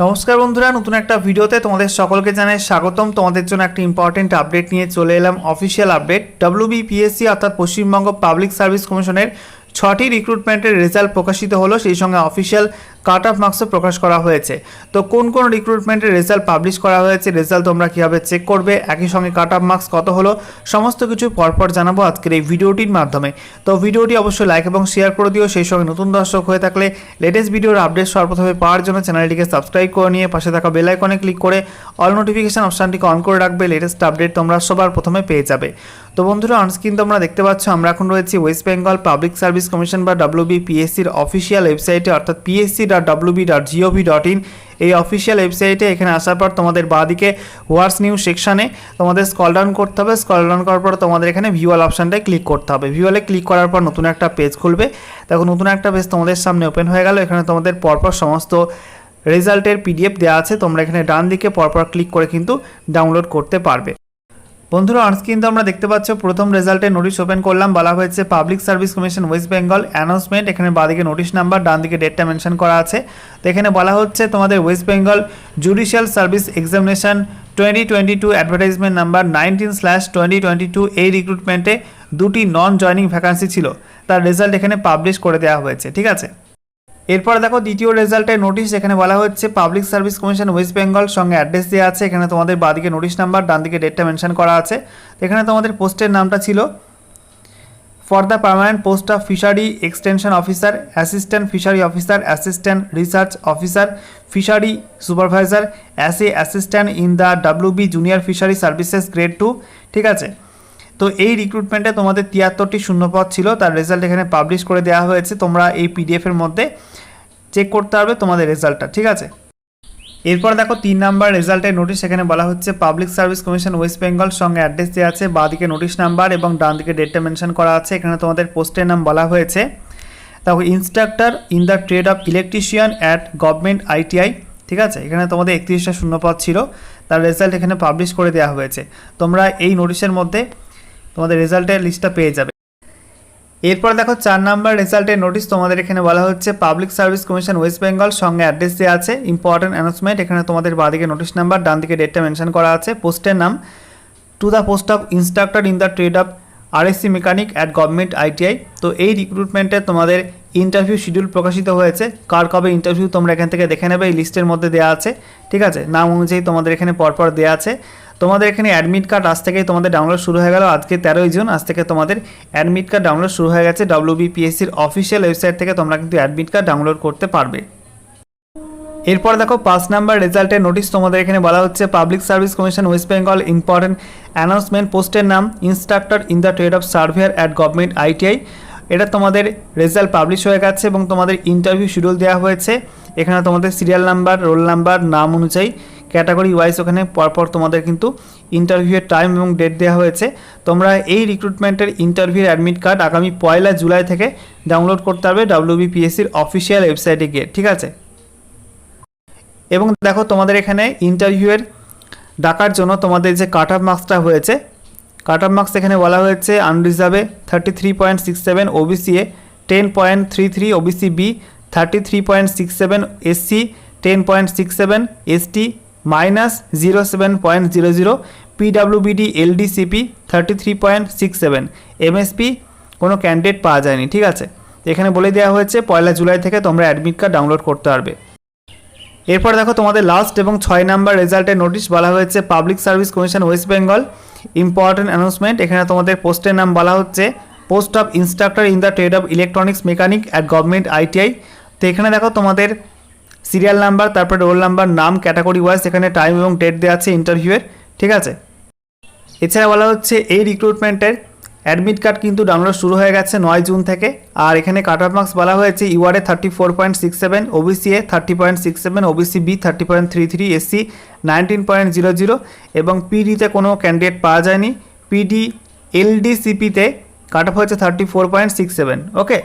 নমস্কার বন্ধুরা, নতুন একটা ভিডিওতে তোমাদের সকলকে জানাই স্বাগতম। তোমাদের জন্য একটা ইম্পর্টেন্ট আপডেট নিয়ে চলে এলাম। অফিসিয়াল আপডেট ডব্লিউবিপিএসসি অর্থাৎ পশ্চিমবঙ্গ পাবলিক সার্ভিস কমিশনের ছটি রিক্রুটমেন্টের রেজাল্ট প্রকাশিত হলো, সেই সঙ্গে অফিসিয়াল কাট অফ মার্কসও প্রকাশ করা হয়েছে। তো কোন কোন রিক্রুটমেন্টের রেজাল্ট পাবলিশ করা হয়েছে রেজাল্ট তোমরা কীভাবে চেক করবে, একই সঙ্গে কাট অফ মার্কস কত হলো, সমস্ত কিছু পরপর জানাব আজকের এই ভিডিওটির মাধ্যমে। তো ভিডিওটি অবশ্যই লাইক এবং শেয়ার করে দিও, সেই সঙ্গে নতুন দর্শক হয়ে থাকলে লেটেস্ট ভিডিওর আপডেট সর্বপ্রথমে পাওয়ার জন্য চ্যানেলটিকে সাবস্ক্রাইব করে নিয়ে পাশে থাকা বেল আইকনে ক্লিক করে অল নোটিফিকেশান অপশানটিকে অন করে রাখবে লেটেস্ট আপডেট তোমরা সবার প্রথমে পেয়ে যাবে। তো বন্ধুরা অনস্ক্রিন তোমরা দেখতে পাচ্ছ, আমরা এখন রয়েছি West Bengal Public Service Commission বা ডাব্লিউবি পিএসসির অফিসিয়াল ওয়েবসাইটে অর্থাৎ PSC dot WB dot GOV dot in এই অফিসিয়াল ওয়েবসাইটে এখানে আসার পর তোমাদের বাঁদিকে হোয়াটস নিউজ সেকশানে তোমাদের স্কল ডাউন করতে হবে। স্কল ডাউন করার পর তোমাদের এখানে ভিউয়াল অপশানটায় ক্লিক করতে হবে। ভিউয়ালে ক্লিক করার পর নতুন একটা পেজ খুলবে। দেখো, নতুন একটা পেজ তোমাদের সামনে ওপেন হয়ে গেল। এখানে তোমাদের পরপর সমস্ত রেজাল্টের পিডিএফ দেওয়া আছে। তোমরা এখানে ডান দিকে পরপর ক্লিক করে কিন্তু ডাউনলোড করতে পারবে। বন্ধুরা অনস্ক্রিন তো আমরা দেখতে পাচ্ছ প্রথম রেজাল্টে নোটিশ ওপেন করলাম। বলা হয়েছে Public Service Commission West Bengal announcement এখানে বাদিকে নোটিশ নাম্বার ডান দিকে ডেটটা মেনশন করা আছে। তো এখানে বলা হচ্ছে তোমাদের West Bengal judicial service examination twenty twenty two advertisement number nineteen slash twenty twenty two এই রিক্রুটমেন্টে দুটি নন জয়নিং ভ্যাকান্সি ছিল। তার রেজাল্ট এখানে পাবলিশ করে দেওয়া হয়েছে, ঠিক আছে? এরপর দেখো দ্বিতীয় রেজাল্টের নোটিশ এখানে বলা হচ্ছে Public Service Commission West Bengal সঙ্গে অ্যাড্রেস দেওয়া আছে। এখানে তোমাদের বাদিকে নোটিশ নাম্বার ডান দিকে ডেটটা মেনশন করা আছে। এখানে তোমাদের পোস্টের নামটা ছিল for the permanent post of fishery extension officer assistant fishery officer assistant research officer fishery supervisor as a assistant in the WB junior fishery services grade two ঠিক আছে? তো এই রিক্রুটমেন্টে তোমাদের তিয়াত্তরটি শূন্যপদ ছিল। তার রেজাল্ট এখানে পাবলিশ করে দেওয়া হয়েছে। তোমরা এই পিডিএফের মধ্যে চেক করতে পারবে তোমাদের রেজাল্টটা ঠিক আছে? এরপর দেখো তিন নাম্বার রেজাল্টের নোটিশ এখানে বলা হচ্ছে Public Service Commission West Bengal সঙ্গে অ্যাড্রেস দেওয়া আছে, বাঁদিকে নোটিশ নাম্বার এবং ডান দিকে ডেটটা মেনশন করা আছে, এখানে তোমাদের পোস্টের নাম বলা হয়েছে। দেখো instructor in the trade of electrician at government ITI ঠিক আছে? এখানে তোমাদের একত্রিশটা শূন্যপদ ছিল, তার রেজাল্ট এখানে পাবলিশ করে দেওয়া হয়েছে। তোমরা এই নোটিশের মধ্যে তোমাদের রেজাল্টের লিস্টটা পেয়ে যাবে। এরপর দেখো চার নাম্বার রেজাল্টের নোটিশ তোমাদের এখানে বলা হচ্ছে Public Service Commission West Bengal সঙ্গে অ্যাড্রেস দেওয়া আছে। ইম্পর্টেন্ট অ্যানাউন্সমেন্ট এখানে তোমাদের বাদিকে নোটিশ নাম্বার ডান দিকে ডেটটা মেনশন করা আছে। পোস্টের নাম to the post of instructor in the trade of R RSC mechanic at government ITI তো এই রিক্রুটমেন্টে তোমাদের ইন্টারভিউ শিডিউল প্রকাশিত হয়েছে। কার কবে ইন্টারভিউ তোমরা এখান থেকে দেখে নেবে, এই লিস্টের মধ্যে দেওয়া আছে। ঠিক আছে? নাম অনুযায়ী তোমাদের এখানে পরপর দেওয়া আছে। তোমাদের এখানে অ্যাডমিট কার্ড আজ থেকেই তোমাদের ডাউনলোড শুরু হয়ে গেল। আজকে তেরোই জুন, আজ থেকে তোমাদের অ্যাডমিট কার্ড ডাউনলোড শুরু হয়ে গেছে। ডব্লিউবিপিএসসির অফিসিয়াল ওয়েবসাইট থেকে তোমরা কিন্তু অ্যাডমিট কার্ড ডাউনলোড করতে পারবে। এরপর দেখো, পাঁচ নাম্বার রেজাল্টের নোটিশ তোমাদের এখানে বলা হচ্ছে Public Service Commission West Bengal important announcement পোস্টের নাম instructor in the trade of surveyor at government ITI এটা তোমাদের রেজাল্ট পাবলিশ হয়ে গেছে এবং তোমাদের ইন্টারভিউ শিডিউল দেওয়া হয়েছে। এখানে তোমাদের সিরিয়াল নাম্বার রোল নাম্বার নাম অনুযায়ী ক্যাটাগরি ওয়াইজ ওখানে পরপর তোমাদের কিন্তু ইন্টারভিউয়ের টাইম এবং ডেট দেওয়া হয়েছে। তোমরা এই রিক্রুটমেন্টের ইন্টারভিউর অ্যাডমিট কার্ড আগামী পয়লা জুলাই থেকে ডাউনলোড করতে পারবে ডাব্লিউবিপিএসসির অফিসিয়াল ওয়েবসাইটে গিয়ে, ঠিক আছে? এবং দেখো তোমাদের এখানে ইন্টারভিউয়ের ডাকার জন্য তোমাদের যে কাট অফ মার্কসটা হয়েছে কাট অফ মার্কস এখানে বলা হয়েছে আনরিজার্ভে thirty three point six seven OBC A ten point three three OBC B thirty three point six seven SC ten point six seven ST minus zero seven point zero zero PWBD LDCP thirty three point six seven MSP কোনো candidate পাওয়া যায়নি, ঠিক আছে? এখানে বলে দেওয়া হয়েছে পয়লা জুলাই থেকে তোমরা অ্যাডমিট কার্ড ডাউনলোড করতে পারবে। এরপর দেখো তোমাদের লাস্ট এবং ছয় নাম্বার রেজাল্টের নোটিশ বলা হয়েছে public service commission West Bengal important announcement এখানে তোমাদের পোস্টের নাম বলা হচ্ছে post of instructor in the trade of electronics mechanic at government ITI তো এখানে দেখো তোমাদের সিরিয়াল নাম্বার তারপরে রোল নাম্বার নাম ক্যাটাগরি ওয়াইজ এখানে টাইম এবং ডেট দেওয়া আছে ইন্টারভিউয়ের ঠিক আছে? এছাড়া বলা হচ্ছে এই রিক্রুটমেন্টের অ্যাডমিট কার্ড কিন্তু ডাউনলোড শুরু হয়ে গেছে নয় জুন থেকে। আর এখানে কাট অফ মার্কস বলা হয়েছে URA thirty four point six seven, OBC A thirty point six seven, OBC B thirty point three three, SC nineteen point zero zero এবং পিডিতে কোনো ক্যান্ডিডেট পাওয়া যায়নি। পিডি, এলডিসিপিতে কাট অফ হয়েছে thirty four point six seven, okay?